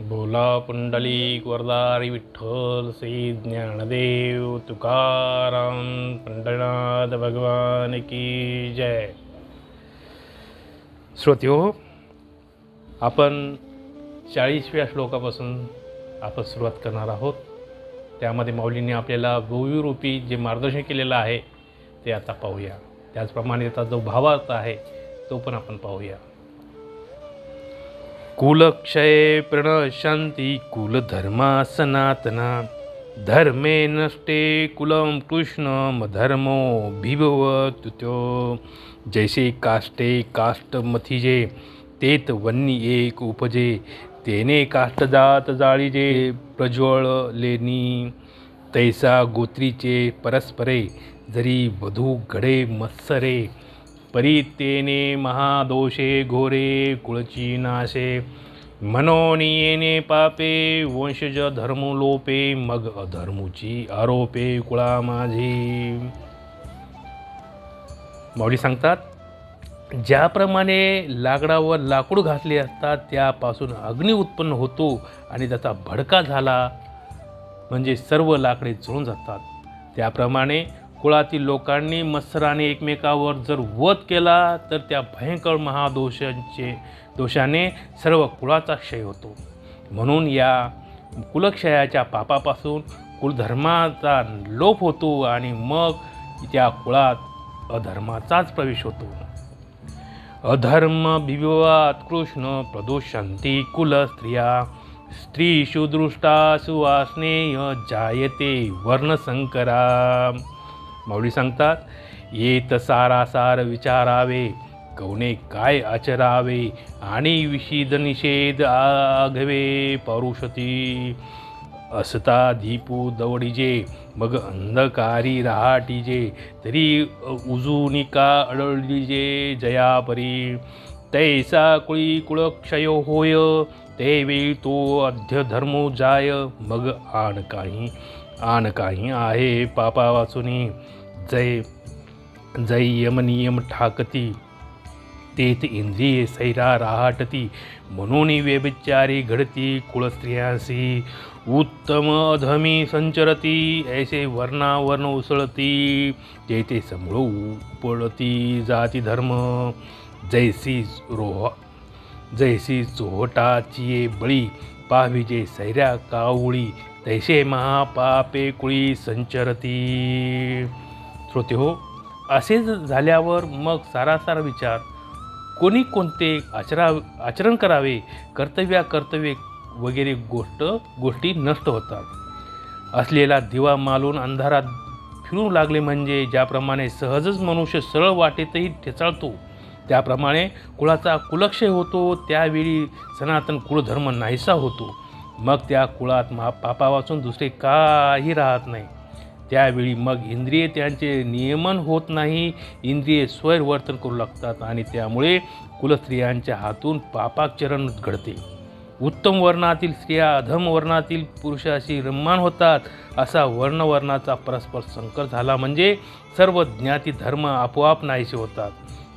बोला पुंडलिक वरदारी विठ्ठल श्री ज्ञानदेव तुकाराम पंढरनाथ भगवान की जय. श्रोते हो आपण चाळीसव्या श्लोकापासून आपण सुरुवात करणार आहोत. त्यामध्ये माऊलींनी आपल्याला भूविरूपी जे मार्गदर्शन केलेलं आहे ते आता पाहूया. त्याचप्रमाणे त्याचा जो भावार्थ आहे तो पण आपण पाहूया. कुलक्षये प्रणशांती कुलधर्मा सनातना धर्मे नष्टे कुलं कृष्ण धर्मो भिभवतुत्यो जैसे काष्टे काष्ट मथिजे तेत वन्नी एक उपजे तेने काष्टजात जाळीजे प्रज्वळ लेनी। तैसा गोत्रीचे परस्परे जरी वधू घडे मत्सरे परित्येने महादोषे घोरे कुळची नाशे। मनोनियेने पापे वंशज धर्मलोपे मग अधर्मुची आरोपे कुळा माझी। माऊली सांगतात ज्याप्रमाणे लाकडावर लाकूड घातले असतात त्यापासून अग्नी उत्पन्न होतो आणि त्याचा भडका झाला म्हणजे सर्व लाकडे जळून जातात। त्याप्रमाणे कुळातील लोकांनी मत्सराने एकमेकावर जर वध केला तर त्या भयंकर महादोषांचे दोषाने सर्व कुळाचा क्षय होतो. म्हणून या कुलक्षयाच्या पापापासून कुलधर्माचा लोप होतो आणि मग त्या कुळात अधर्माचाच प्रवेश होतो. अधर्म विवाद कृष्ण प्रदोषंती कुल स्त्रिया स्त्रीषु दृष्टा सुवास्नेय जायते वर्णसंकरा माऊली सांगतात येत सारासार विचारावे कवने काय आचरावे आणि विषिद निषेध आघवे पौरुषती. असता दीपू दवडीजे मग अंधकारी रहाटीजे तरी उजूनिका अडळलीजे जयापरी. तैसा कुळी कुळक्षयो होय ते वेळी तो अध्यधर्मो जाय मग आण काही आण काही आहे पापा वाचुनी. जय जय यमनियम ठाकती. तेथ इंद्रिये सैरा राहाटती. म्हणून व्यभिचारी घडती कुळस्त्रियांसी उत्तम अधमी संचरती ऐसे वर्णावर्ण उसळती. तेथे समूळ उपळती जाती धर्म. जैसी रोह जैसी चोहटाची बळी. पाविजे सैऱ्या कावळी. तैसे महापापे कुळी संचरती. श्रोते हो असे झाल्यावर मग सारासार विचार. कोणी कोणते आचरा आचरण करावे कर्तव्या कर्तव्ये वगैरे गोष्ट गोष्टी नष्ट होतात. असलेला दिवा मालून अंधारात फिरू लागले म्हणजे ज्याप्रमाणे सहजच मनुष्य सरळ वाटेतही ठेचाळतो त्याप्रमाणे कुळाचा कुलक्षय होतो त्यावेळी सनातन कुळधर्म नाहीसा होतो. मग त्या कुळात मा पापा वाचून दुसरे काही राहत नाही. त्यावेळी मग इंद्रिये त्यांचे नियमन होत नाही इंद्रिये स्वैरवर्तन करू लागतात आणि त्यामुळे कुलस्त्रियांच्या हातून पापाचरण घडते. उत्तम वर्णातील स्त्रिया अधम वर्णातील पुरुषाशी रम्मान होतात असा वर्णवर्णाचा परस्पर संकर झाला म्हणजे सर्व ज्ञाती धर्म आपोआप नाहीसे होतात.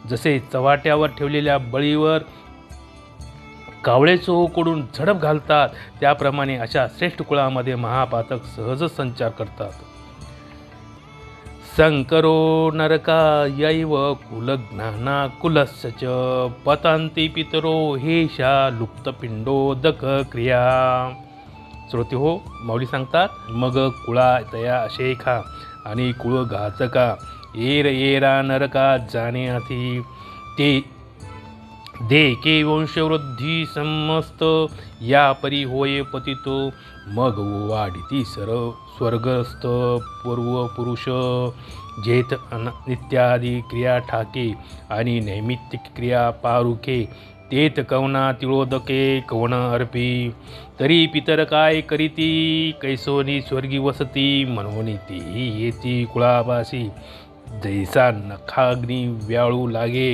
जसे चव्हाट्यावर ठेवलेल्या बळीवर कावळे चोहकडून झडप घालतात. त्याप्रमाणे अशा श्रेष्ठ कुळामध्ये महापातक सहजच संचार करतात. संकरो नरका यैव कुलज्ञाना कुलस्य च पतन्ति पितरो हेशा लुप्तपिंडोदक क्रिया. श्रोते हो माऊली सांगतात मग कुळा तया शेखा आणि कुळ घाचका येर येरा नरका जाणे ते देके वंशवृद्धी समस्त या परी होय पतितो मग वाढिती सर स्वर्गस्थ पूर्व पुरुष जेत अन इत्यादी क्रिया ठाके आणि नैमित्तिक क्रिया पारुखे तेत कवना तिळोदके कवण अर्पी तरी पितर काय करीती कैसोनी स्वर्गी वसती मनोनी तेही येती कुळाबासी जैसा नखाग्नी व्याळू लागे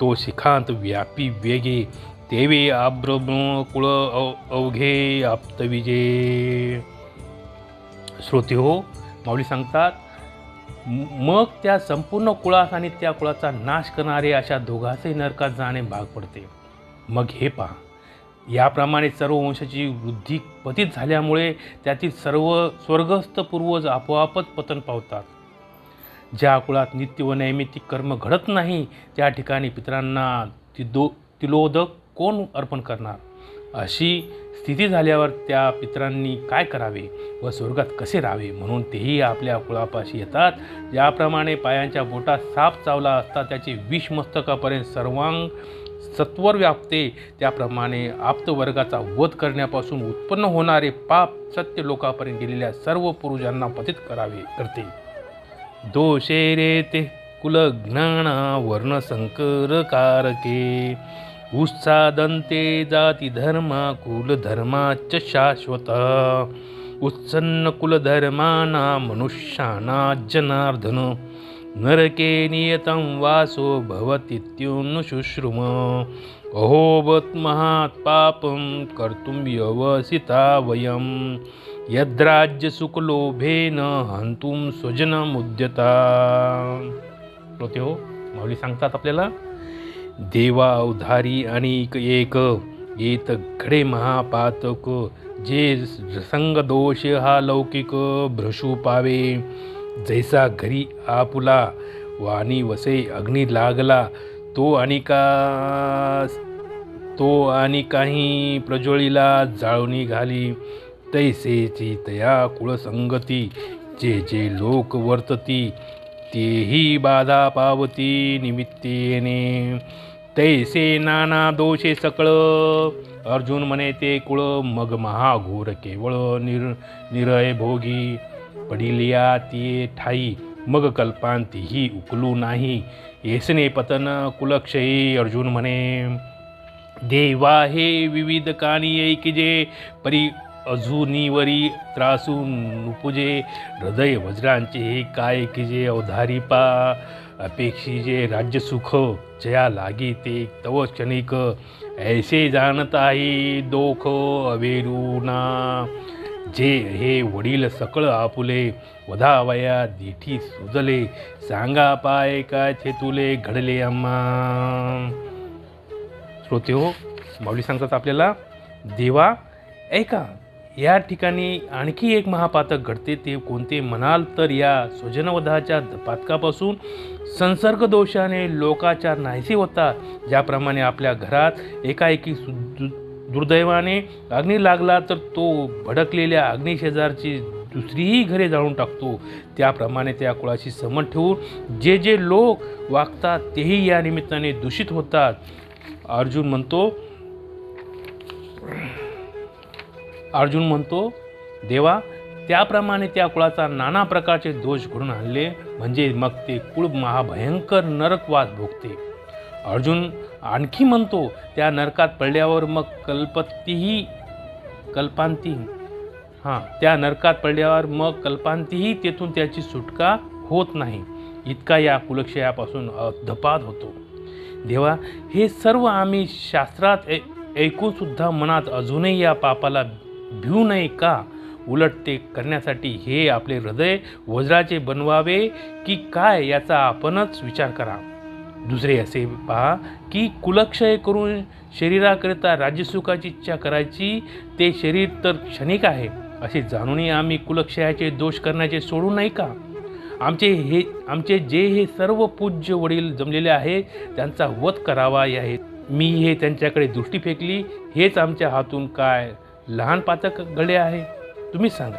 तो शिखांत व्यापी वेगे तेवे आब्रम कुळ अव अवघे आप्तविजे श्रोते हो माऊली सांगतात मग त्या संपूर्ण कुळास आणि त्या कुळाचा नाश करणारे अशा दोघांचेही नरकात जाणे भाग पडते. मग हे पहा याप्रमाणे सर्व वंशाची वृद्धी पतित झाल्यामुळे त्यातील सर्व स्वर्गस्थ पूर्वज आपोआपच पतन पावतात. ज्या कुळात नित्य व नैमित्तिक कर्म घडत नाही त्या ठिकाणी पितरांना तिदो तिलोदक कोण अर्पण करणार? अशी स्थिती झाल्यावर त्या पितरांनी काय करावे व स्वर्गात कसे राहावे म्हणून तेही आपल्या कुळापाशी येतात. ज्याप्रमाणे पायांच्या बोटात साप चावला असता त्याचे विष मस्तकापर्यंत सर्वांग सत्वर व्यापते. त्याप्रमाणे आप्तवर्गाचा वध करण्यापासून उत्पन्न होणारे पाप सत्य लोकापर्यंत गेलेल्या सर्व पुरुषांना पतित करावे करते दोषे रे ते कुलज्ञाना वर्णसंकरकारके उत्सादन्ते जातिधर्मा कुलधर्माच शाश्वत। उत्सन्न कुलधर्माना मनुष्याना जनार्दन नरके नियतं वासो भवतीत्युनुशुश्रुम अहोवत् महात् पापं कर्तुं व्यवसिता वयम्। यद्राज्यसुखलोभेन स्वजन मुद्यता होते हो माऊली सांगतात आपल्याला देवा उधारी अनेक एक येत घडे महापातक जे संग दोष हा लौकिक भ्रशू पावे। जैसा घरी आपुला वाणी वसे अग्नी लागला तो आणि का तो आणि काही प्रज्वळीला जाळवणी घाली। तैसेची तया कुळसंगती जे जे लोक वर्तती तेही बाधा पावती निमित्तेने. तैसे नाना दोषे सकळ अर्जुन म्हणे ते कुळ मग महाघोर केवळ निर निरय भोगी. पडिलिया ती ठाई मग कल्पांतीही उकलू नाही. येसने पतन कुलक्षयी अर्जुन म्हणे देवा हे विविध कानी ऐकिजे परी अजूनीवरी त्रासून नुपुजे हृदय वज्रांचे हे काय की किजे अवधारी पा राज्य सुख जया लागी ते तव क्षणिक ऐसे जाणताही दोख अवेरुना. जे हे वडील सकळ आपुले वधावया दिठी सुजले सांगा पाय काय थे तुले घडले अम्मा. श्रोते हो माऊली सांगतात आपल्याला देवा ऐका. या ठिकाणी आणखी एक महापातक घडते ते कोणते म्हणाल तर या स्वजनवधाच्या पातकापासून संसर्ग दोषाने लोकाचार नाहीसे होता ज्याप्रमाणे आपल्या घरात एकाएकी सु दु- दुर्दैवाने अग्नी लागला तर तो भडकलेल्या अग्निशेजारची दुसरीही घरे जाळून टाकतो. त्याप्रमाणे त्या कुळाशी संबंध ठेवून जे जे लोक वागतात तेही या निमित्ताने दूषित होतात. अर्जुन म्हणतो अर्जुन म्हणतो देवा त्याप्रमाणे त्या कुळाचा नाना प्रकारचे दोष घडून आणले म्हणजे मग ते कुळ महाभयंकर नरकवास भोगते. अर्जुन आणखी म्हणतो त्या नरकात पडल्यावर मग कल्पतीही कल्पांती हां त्या नरकात पडल्यावर मग कल्पांतीही तेथून त्याची सुटका होत नाही. इतका या कुलक्षयापासून धपात होतो. देवा हे सर्व आम्ही शास्त्रात ऐ ऐकूनसुद्धा मनात अजूनही या पापाला भिवू नये का? उलट ते करण्यासाठी हे आपले हृदय वज्राचे बनवावे की काय याचा आपणच विचार करा. दुसरे असे पहा की कुलक्षय करून शरीराकरिता राज्यसुखाची इच्छा करायची ते शरीर तर क्षणिक आहे. असे जाणूनही आम्ही कुलक्षयाचे दोष करण्याचे सोडू नाही का? आमचे हे आमचे जे हे सर्व पूज्य वडील जमलेले आहे त्यांचा वध करावा आहे. मी हे त्यांच्याकडे दृष्टी फेकली हेच आमच्या हातून काय लहान पातक गळे आहे तुम्ही सांगा.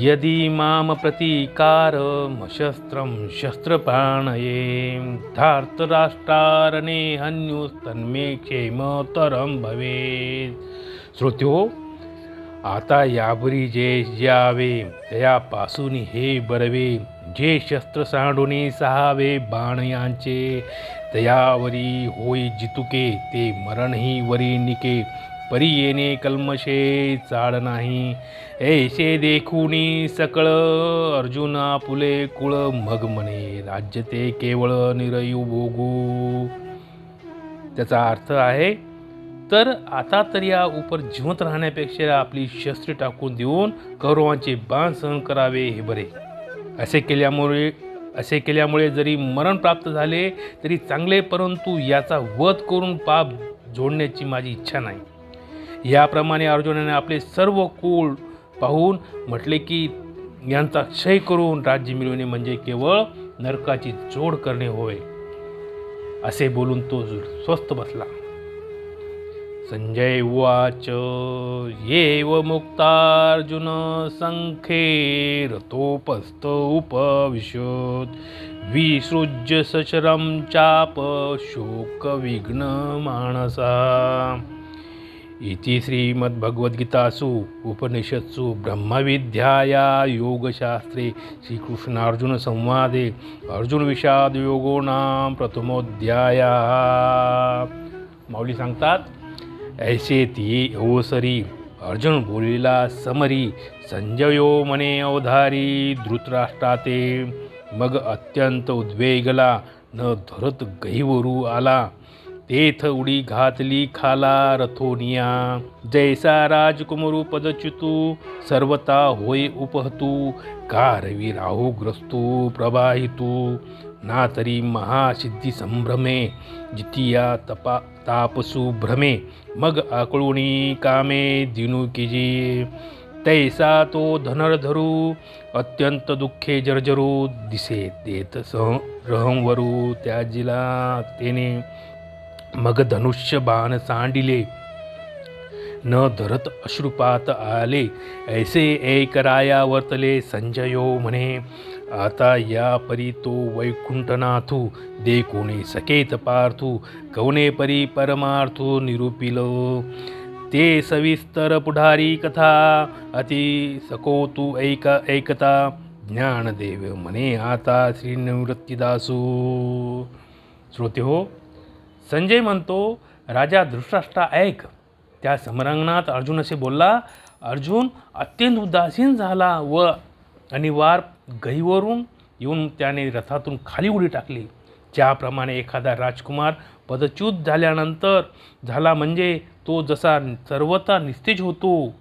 यदि माम प्रतिकार शस्त्रम शस्त्रपाणये धार्तराष्ट्रारणे हन्युस्तन्मे क्षेमतरम भवे श्रोत्यो आता यापुरी जे यावे त्यापासून हे बरवे. जे शस्त्र सांडुनी सहावे बाण यांचे तयावरी होई जितुके ते मरणही वरी निके. परी येणे कल्मशे चाळ नाही. ऐसे देखुनी सकळ अर्जुना फुले कुळ मग म्हणे राज्य ते केवळ निरयू भोगू. त्याचा अर्थ आहे तर आता तर या उपर जिवंत राहण्यापेक्षा आपली शस्त्रे टाकून देऊन कौरवांचे बाण सहन करावे हे बरे. असे केल्यामुळे असे केल्यामुळे जरी मरण प्राप्त झाले तरी चांगले परंतु याचा वध करून पाप जोडण्याची माझी इच्छा नाही. याप्रमाणे अर्जुनाने आपले सर्व कुळ पाहून म्हटले की यांचा क्षय करून राज्य मिळवणे म्हणजे केवळ नरकाची जोड करणे होय. असे बोलून तो स्वस्थ बसला. संजय उवाच येव मुक्तार्जुन संखे रथोपस्थ उपविशोत् विसृज्य सचरं चाप शोकविघ्न माणसा. इति श्रीमद्भगवद्गीतासु उपनिषत्सु ब्रह्मविद्याया योगशास्त्रे श्रीकृष्णार्जुनसंवादे अर्जुनविषादयोगो नाम प्रथमोध्याया माऊली सांगतात ऐसे ती अवसरी अर्जुन बोलिला समरी संजयो मने अवधारी धृतराष्ट्राते मग अत्यंत उद्वेगला न धरत गहिवरू आला तेथ उडी घातली खाला रथोनिया जैसा राजकुमरू पदच्युतू सर्वता होय उपहतू कारवी रवी ग्रस्तू प्रवाहितू ना तरी महासिद्धी संभ्रमे जितिया तपा तापसू भ्रमे मग आकळुणी कामे दिनुकिजी तैसा तो धनरधरू अत्यंत दुःखे जर्जरू दिसे देत सह रहंवरू त्याजिला तेने मग धनुष्य बाण सांडिले. न धरत अश्रुपात आले ऐसे ऐकराया वर्तले संजयो म्हणे आता या परी तो वैकुंठनाथू दे कोणी सकेत पार्थू कवने परी परमार्थू निरूपिलो. ते सविस्तर पुढारी कथा अति सकोतू ऐक ऐकता ज्ञानदेव म्हणे आता श्री निवृत्तीदासू श्रोते हो संजय म्हणतो राजा धृष्टाष्टा ऐक. त्या समरांगणात अर्जुन असे बोलला अर्जुन अत्यंत उदासीन झाला व अनिवार गहीवरून येऊन त्याने रथातून खाली उडी टाकली. ज्याप्रमाणे एखादा राजकुमार पदच्युत झाल्यानंतर झाला म्हणजे तो जसा सर्वता निस्तेज होतो.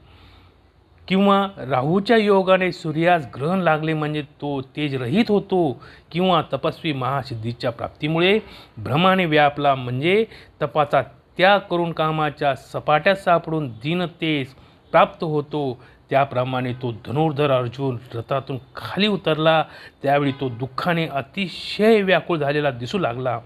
किंवा राहूच्या योगाने सूर्यास ग्रहण लागले म्हणजे तो तेजरहित होतो किंवा तपस्वी महासिद्धीच्या प्राप्तीमुळे भ्रमाने व्यापला म्हणजे तपाचा त्याग करून कामाच्या सपाट्यात सापडून दीनतेस प्राप्त होतो. त्याप्रमाणे तो धनुर्धर अर्जुन रथातून खाली उतरला. त्यावेळी तो दुःखाने अतिशय व्याकुळ झालेला दिसू लागला.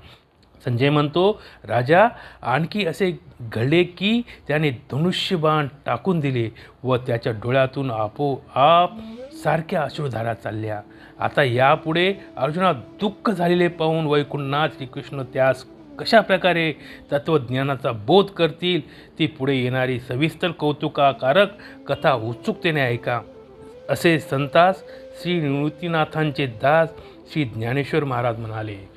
संजय म्हणतो राजा आणखी असे घडले की त्याने धनुष्यबाण टाकून दिले व त्याच्या डोळ्यातून आपोआप सारख्या अश्रुधारा चालल्या. आता यापुढे अर्जुना दुःख झालेले पाहून वैकुंठनाथ श्रीकृष्ण त्यास कशा प्रकारे तत्त्वज्ञानाचा बोध करतील ती पुढे येणारी सविस्तर कौतुकाकारक कथा उत्सुकतेने ऐका. असे संतास श्री निवृत्तीनाथांचे दास श्री ज्ञानेश्वर महाराज म्हणाले.